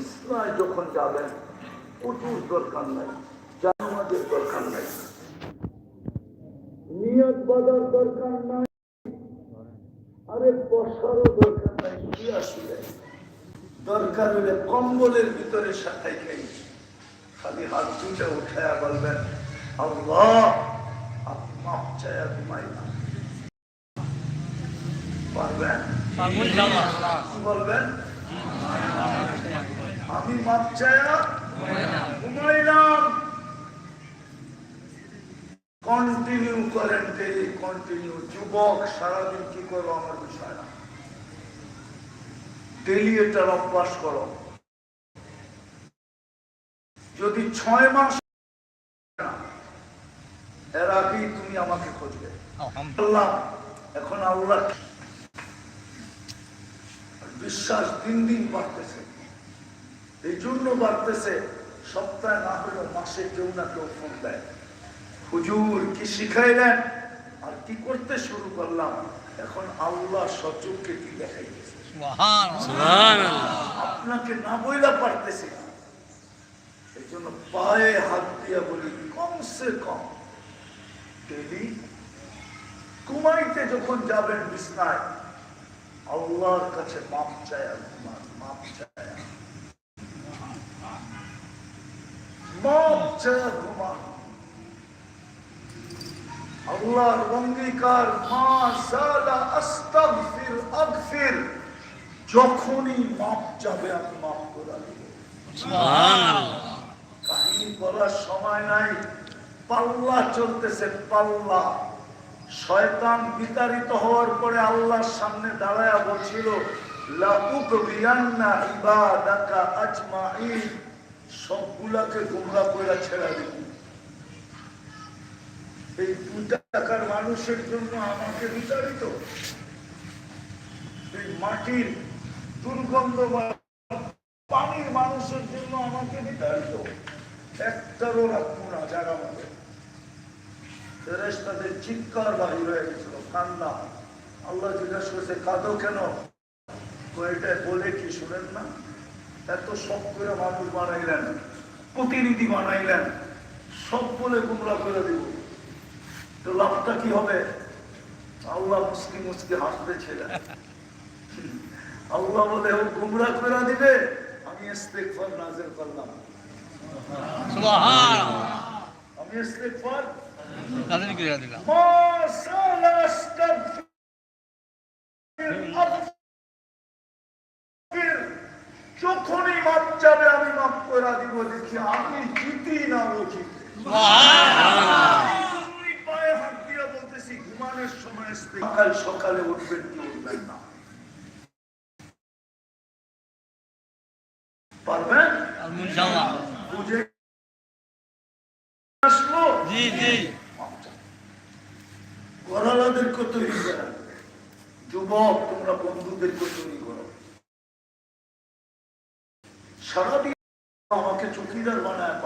বিছনায় যখন যাবেন উঠুর দরকার নাই জানামাজের দরকার নাই। নিয়ত বাঁধার দরকার নাই আরে বসারও দরকার নাই শুয়ে আসলে? দরকার হলে কম্বলের ভিতরে সাথাই খাই। খালি হাত দুটা উঠায়া বলবেন আল্লাহ মাপ চায়া ঘুমাই না। পারবেন? বলবেন? আমি ঘুমাইলাম। কন্টিনিউ করেন ডেলি কন্টিনিউ যুবক, সারাদিন কি করব আমার বিষয় না। ডেলি এটার অভ্যাস করো। যদি ছয় মাস এর আগেই তুমি আমাকে খুঁজবে। এখন আল্লাহ বিশ্বাস দিন দিন বাড়তেছে। এই জন্য বাড়তেছে সপ্তাহে না হলেও মাসে কেউ না কেউ ফোন দেয়। হুজুর কি শিখাইলেন? আর কি করতে শুরু করলাম? এখন আল্লাহ সচককে কি দেখাইতেছে? আপনাকে না বইলা পারতেছি না। এই জন্য পায়ে হাত দিয়া বলি কমসে কম। ডেলি ঘুমাইতে যখন যাবেন বিছনায় আল্লাহর কাছে মাপ চায় মাপ চায় মাপ চায় ঘুমান আল্লাহর অঙ্গীকার মা সালা আস্তাগফির আগফির। যখনই মাপ যাবে আমি মাপ করে দিব কাহিনী বলার সময় নাই পাল্লা চলতেছে পাল্লা। শয়তান বিতাড়িত হওয়ার পরে আল্লাহর সামনে দাঁড়ায়া বলছিল লাউকবিয়ান্না ইবাদাকা আজমাইন সবগুলাকে গুমরা করে ছেড়ে দিবি। এই দু টাকার মানুষের জন্য আমাকে বিতাড়িত। এই মাটির দুর্গন্ধ পানির মানুষের জন্য আমাকে বিতাড়িত। একটারও রাখব না জায়গা মতো ফেরেশতাদের চিৎকার বাহির হয়ে গেছিল, কান্না। আল্লাহ জিজ্ঞাসা করছে, কাঁদো কেন? এটা বলে কি শুনেন না? এত সব করে মানুষ বানাইলেন প্রতিনিধি বানাইলেন সব বলে গুমরা করে দেব। তো লাভটা কি হবে? আল্লাহ মুসকি মুসকি হাসবে ছেলে। আল্লাহ বলে ও গুমরা করে দিবে আমি ইস্তেকফার নাজের করলাম। আমি ইস্তেকফার দিলাম। দিব দেখি আমি জিতি না সকাল সকালে উঠবেন কি উঠবেন না বুঝে করা যুবক তোমরা বন্ধুদেরকে তৈরি করো সারাদিন আমাকে চকিদার বানায়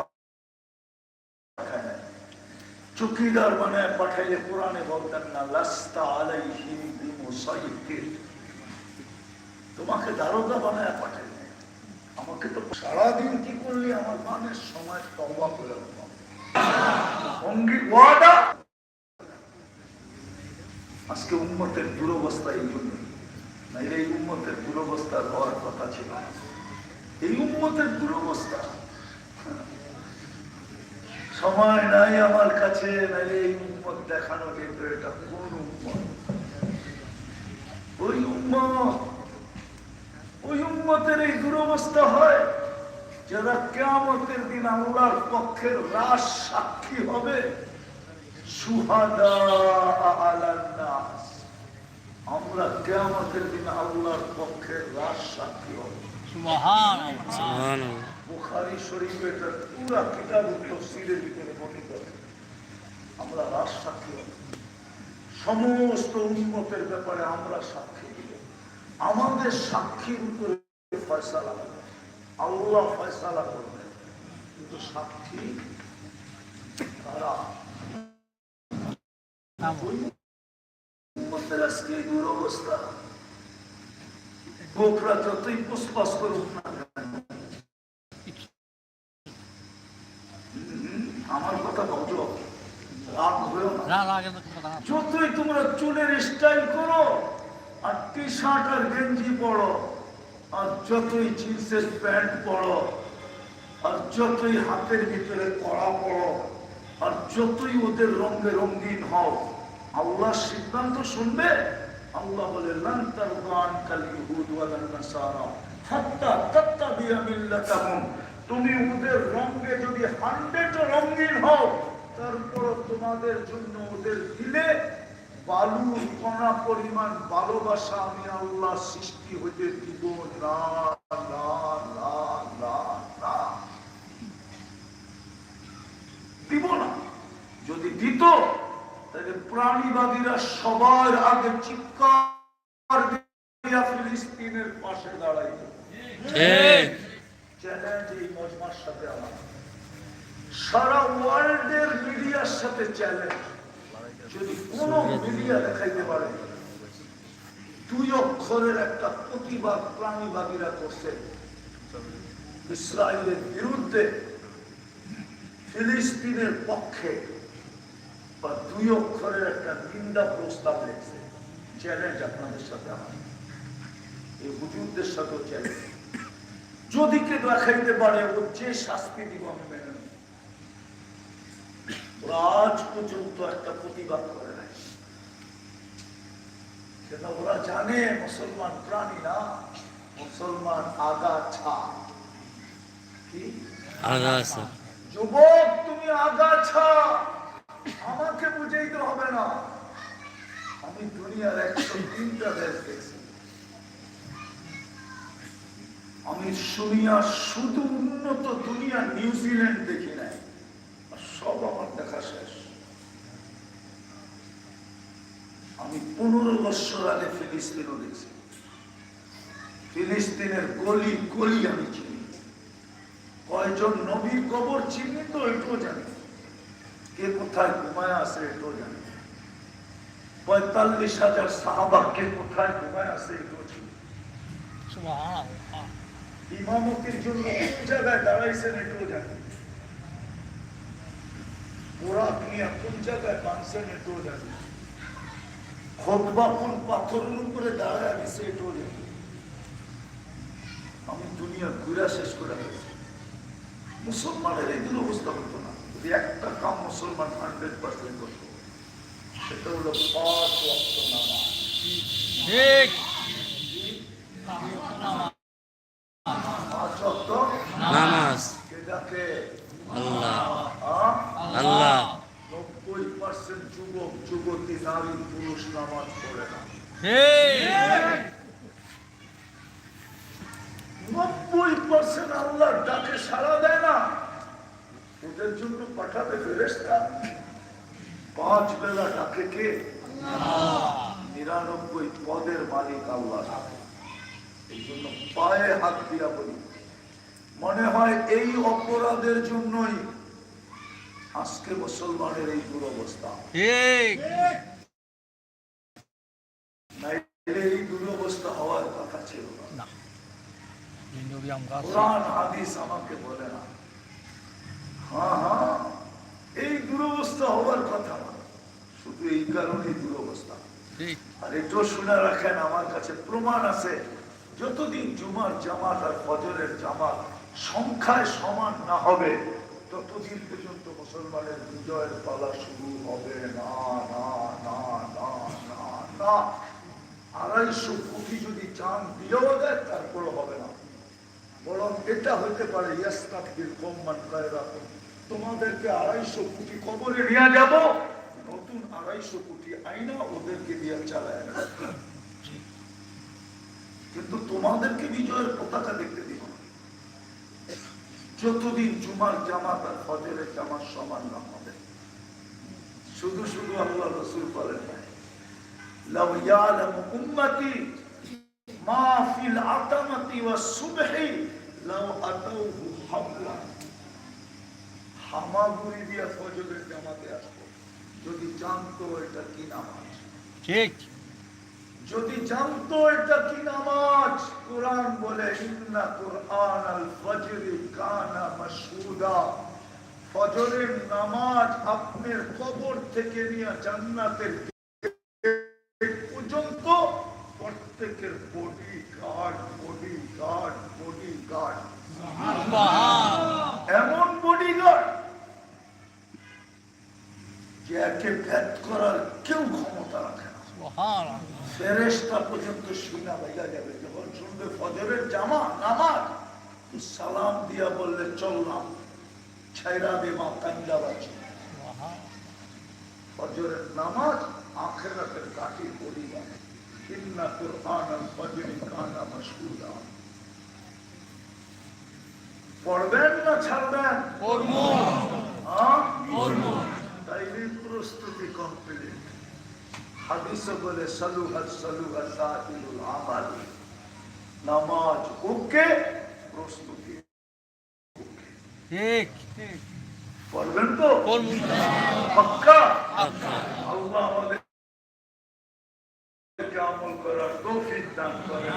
চকিদার বানায় পাঠাইলে কোরআনে বলতেন না, লাস্তা আলাইহিম বিমুসাইতির তোমাকে দারোগা বানায় পাঠাইলে আমাকে তো সারাদিন কি করলি? আমার মানের সময় তবা করে আজকে উম্মতের দুরবস্থা এই জন্য এই উম্মতের দুরবস্থা হওয়ার কথা ছিল। এই উম্মতের দুরবস্থা। সময় নাই আমার কাছে নাইলে এই উম্মত দেখানো যেত, এটা কোন উম্মত? ওই উম্মত, ওই উম্মতের এই দুরবস্থা হয় যারা কেয়ামতের দিন আল্লাহর পক্ষের রাস সাক্ষী হবে। আমরা কেয়ামতের দিন আল্লাহর পক্ষে রাস সাক্ষী হব। বুখারী শরীফে এটা পুরা কিতাব তফসিলের ভিতরে বর্ণিত আমরা রাস সাক্ষী সমস্ত উন্মতের ব্যাপারে আমরা সাক্ষী দিব আমাদের সাক্ষীর উপরে ফয়সালা হবে। আল্লাহ ফয়সালা করবেন কিন্তু সাক্ষী তারা আজকে দুরবস্থা। গোখরা যতই পুষ্পাস করুক না আমার কথা বলো যতই তোমরা চুলের স্টাইল করো আর টি শার্ট আর গেঞ্জি পরো আর যতই জিন্সের প্যান্ট পরো আর যতই হাতের ভিতরে কড়া পড়ো আর যতই ওদের রঙে রঙিন হও আল্লাহ সিদ্ধান্ত শুনবে আল্লাহ বলে লান কাল ইহুদ ওয়ালান নাসারা হাত্তা তাত্তাবিয়া মিল্লাতাহুম। তুমি ওদের রঙে যদি হান্ড্রেড রঙিন হও তারপর তোমাদের জন্য ওদের দিলে বালুর কণা পরিমাণ ভালোবাসা আমি আল্লাহ সৃষ্টি হইতে দিব। না না না না না দিব না। যদি দিত প্রাণীবাদীরা সবার আগে চিৎকার দিয়া ফিলিস্তিনের পাশে দাঁড়াইত ঠিক। চ্যালেঞ্জ এই মজমার সাথে আমার। সারা ওয়ার্ল্ডের মিডিয়ার সাথে চ্যালেঞ্জ যদি কোন মিডিয়া দেখাইতে পারে দুই অক্ষরের একটা প্রতিবাদ প্রাণীবাদীরা করছে। ইসরায়েলের বিরুদ্ধে ফিলিস্তিনের পক্ষে বা দুই অক্ষরের একটা নিন্দা প্রস্তাব লেগছে চ্যালেঞ্জ আপনাদের সাথে আমার। এই হুজুরদের সাথেও চ্যালেঞ্জ যদি কে দেখাইতে পারে ও যে শাস্তি দিব আমি মেনে আজ পর্যন্ত একটা প্রতিবাদ করে নাই। সেটা ওরা জানে মুসলমান প্রাণী না? মুসলমান আগাছা কি? আগাছা যুবক তুমি আগাছা আমাকে বুঝাইতে হবে না। আমি দুনিয়ার একশো তিনটা দেশ দেখছি। আমি শুনিয়া শুধু উন্নত দুনিয়া নিউজিল্যান্ড দেখি নাই। সব আমার দেখা শেষ। আমি পনেরো বছর আগে ফিলিস্তিনও দেখছি। ফিলিস্তিনের গলি গলি আমি চিনি। কয়জন নবীর কবর চিনি তো এটাও জানি কে কোথায় ঘুমায় আছে এটাও জানি। পঁয়তাল্লিশ হাজার সাহাবা কে কোথায় ঘুমায় আছে এটাও চিনি ইমামতির জন্য কোন জায়গায় দাঁড়াইছেন এটাও জানি। ওরা নিয়ে কোন জায়গায় বাঁধছেন এটাও জানি। খোদবা কোন পাথরের উপরে দাঁড়ায় এটাও জানি। আমি দুনিয়া ঘুরা শেষ করে ফেলছি। মুসলমানের এই অবস্থা হতো না। যদি একটা কাম মুসলমান হান্ড্রেড পার্সেন্ট করতো। সেটা হলো পাঁচ ওয়াক্ত নামাজ। ঠিক। পাঁচ ওয়াক্ত নামাজ। যেটাকে আল্লাহ। আল্লাহ। নব্বই পার্সেন্ট যুবক যুবতী নারী পুরুষ নামাজ পড়ে না। নব্বই পার্সেন্ট আল্লাহর ডাকে সাড়া দেয় না। ওদের জন্য পাঠাবে ফেরেস্তা পাঁচ বেলা ডাকে কে? নিরানব্বই পদের মালিক আল্লাহ এই জন্য পায়ে হাত দিয়া বলি মনে হয় এই অপরাধের জন্যই আজকে মুসলমানের এই দুরবস্থা। এই দুরবস্থা হওয়ার কথা ছিল না। কোরআন হাদিস আমাকে বলে না। এই দুরবস্থা হওয়ার কথা। শুধু এই কারণেই দুরবস্থা। আর এটাও শুনে রাখেন আমার কাছে প্রমাণ আছে যতদিন জুমার জামাত আর ফজরের জামাত সংখ্যায় সমান না হবে ততদিন পর্যন্ত মুসলমানের বিজয়ের পালা শুরু হবে। না না না না না না। আড়াইশো কোটি যদি চান দিয়েও দেয় তারপরে হবে না। বরং এটা হইতে পারে। তোমাদেরকে আড়াইশো কোটি কবরে নিয়ে যাব, নতুন আড়াইশো কোটি আইনা ওদেরকে দিয়ে চালায় কিন্তু তোমাদেরকে বিজয়ের পতাকা দেখতে দিব যতদিন জুমার জামাত আর ফজরের জামাত সমান না হবে। শুধু শুধু আল্লাহ রসুল বলেন মা ফিল আতামাতি ওয়াস সুবহি লাউ আতাউহু হাবলা হামাগুড়ি দিয়া ফজরের জামাতে আসব। যদি জানতো এটা কি নামাজ? ঠিক। যদি জানতো এটা কি নামাজ? কোরআন বলে ইন্না কোরআন আল ফজরি কানা মাশহুদা। ফজরের নামাজ আপনার কবর থেকে নিয়ে জান্নাতের এমন বডি গার্ড যে একে ভেদ করার কেউ ক্ষমতা রাখে না। ফেরেস্তা পর্যন্ত শুনা বাইরা যাবে। যখন শুনবে ফজরের জামা নামাজ তো সালাম দিয়া বললে চললাম ছাইরা দে কান্দা বাঁচি ফজরের নামাজ আখেরাতের কাঠি পরিবার ইন্না কুরআন আল ফজরি কানা মাশহুদা। পড়বেন না ছাড়বেন? তাইলে প্রস্তুতি কমপ্লিট হাদিসে বলে সালুহাত সালুহাত সাহিলুল আমাল। নামাজ ওকে প্রস্তুতি ঠিক ঠিক। পড়বেন তো? পাক্কা? আল্লাহ আমাদেরকে আমল করার তৌফিক দান করেন।